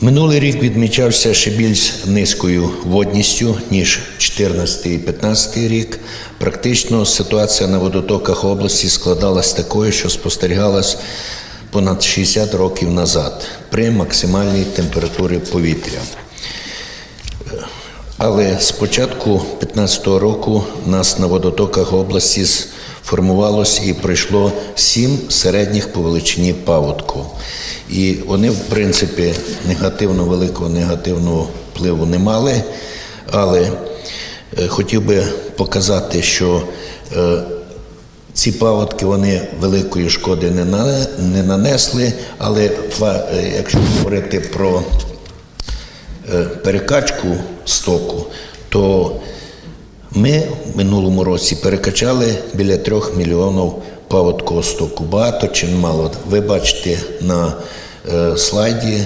Минулий рік відмічався ще більш низькою водністю, ніж 14 і 15 рік. Практично ситуація на водотоках області складалась такою, що спостерігалась понад 60 років назад при максимальній температурі повітря. Але з початку 2015 року у нас на водотоках області сформувалось і пройшло сім середніх по величині паводку. І вони, в принципі, негативно великого негативного впливу не мали. Але е, хотів би показати, що е, ці паводки вони великої шкоди не, на, не нанесли, але е, якщо говорити про перекачку стоку, то ми в минулому році перекачали біля трьох мільйонів паводкового стоку. Багато чи мало. Ви бачите на е, слайді,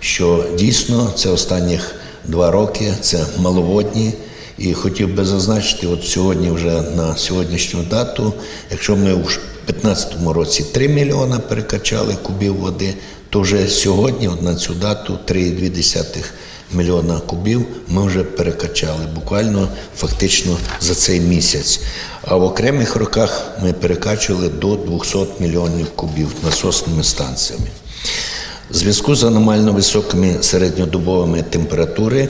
що дійсно це останніх два роки, це маловодні. І хотів би зазначити, от сьогодні вже на сьогоднішню дату, якщо ми в 2015 році 3 мільйона перекачали кубів води, то вже сьогодні, от на цю дату, 3,2 мільйона кубів ми вже перекачали буквально фактично за цей місяць. А в окремих роках ми перекачували до 200 мільйонів кубів насосними станціями. Зв'язку з аномально високими середньодобовими температури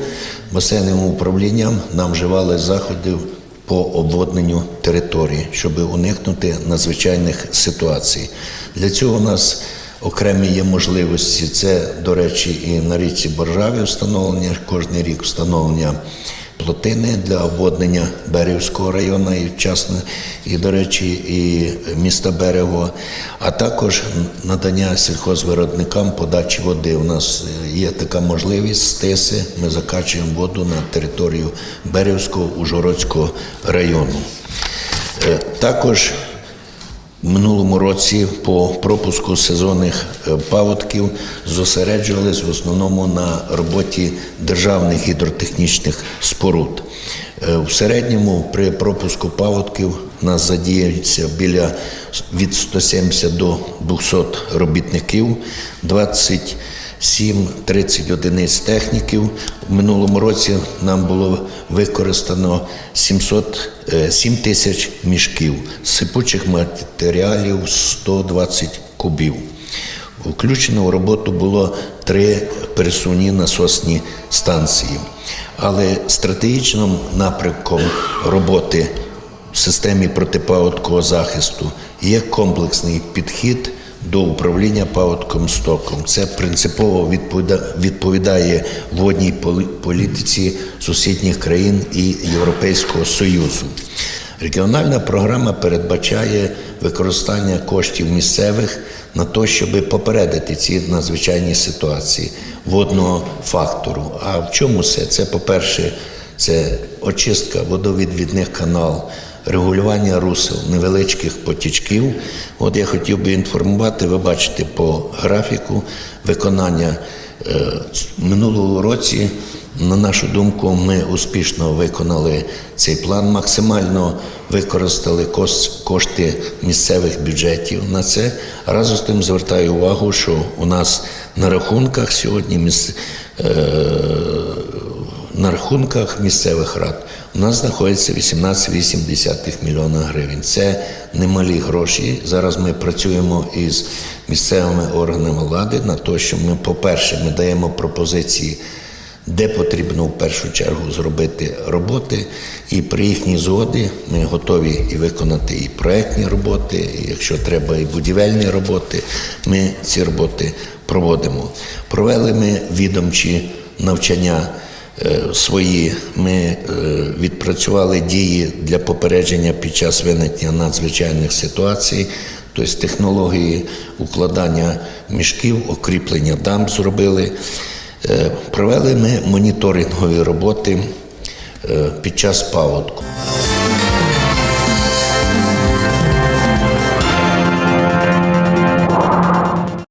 басейновим управлінням нам вживали заходів по обводненню території, щоб уникнути надзвичайних ситуацій. Для цього у нас окремі є можливості. Це, до речі, і на річці Боржаві встановлення, кожен рік встановлення плотини для обводнення Берівського району і вчасно, і, до речі, і міста Берего, а також надання сільхозвиробникам подачі води. У нас є така можливість стиси. Ми закачуємо воду на територію Берівського Ужгородського району. Е, Також минулому році по пропуску сезонних е, паводків зосереджувалися в основному на роботі державних гідротехнічних споруд. Е, В середньому при пропуску паводків нас задіюється біля від 170 до 200 робітників, 20 7-30 одиниць техніків. У минулому році нам було використано 700, е, 7 тисяч мішків, сипучих матеріалів 120 кубів. Включено в роботу було три пересувні насосні станції. Але стратегічним напрямком роботи в системі протипаводкового захисту є комплексний підхід до управління паводком стоком. Це принципово відповіда- відповідає водній полі- політиці сусідніх країн і Європейського Союзу. Регіональна програма передбачає використання коштів місцевих на те, щоб попередити ці надзвичайні ситуації водного фактору. А в чому це? Це, по-перше, це очистка водовідвідних канал, регулювання русел невеличких потічків. От я хотів би інформувати, ви бачите по графіку виконання е, минулого році. На нашу думку, ми успішно виконали цей план, максимально використали кошти місцевих бюджетів на це. Разом з тим звертаю увагу, що у нас на рахунках сьогодні міс- е, на рахунках місцевих рад у нас знаходиться 18,8 мільйона гривень. Це немалі гроші. Зараз ми працюємо із місцевими органами влади на те, що ми, по-перше, ми даємо пропозиції, де потрібно в першу чергу зробити роботи, і при їхній згоді ми готові і виконати і проектні роботи, і якщо треба, і будівельні роботи. Ми ці роботи проводимо. Провели ми відомчі навчання свої. Ми е, відпрацювали дії для попередження під час виникнення надзвичайних ситуацій. Тобто технології укладання мішків, окріплення дамб зробили. Е, Провели ми моніторингові роботи е, під час паводку.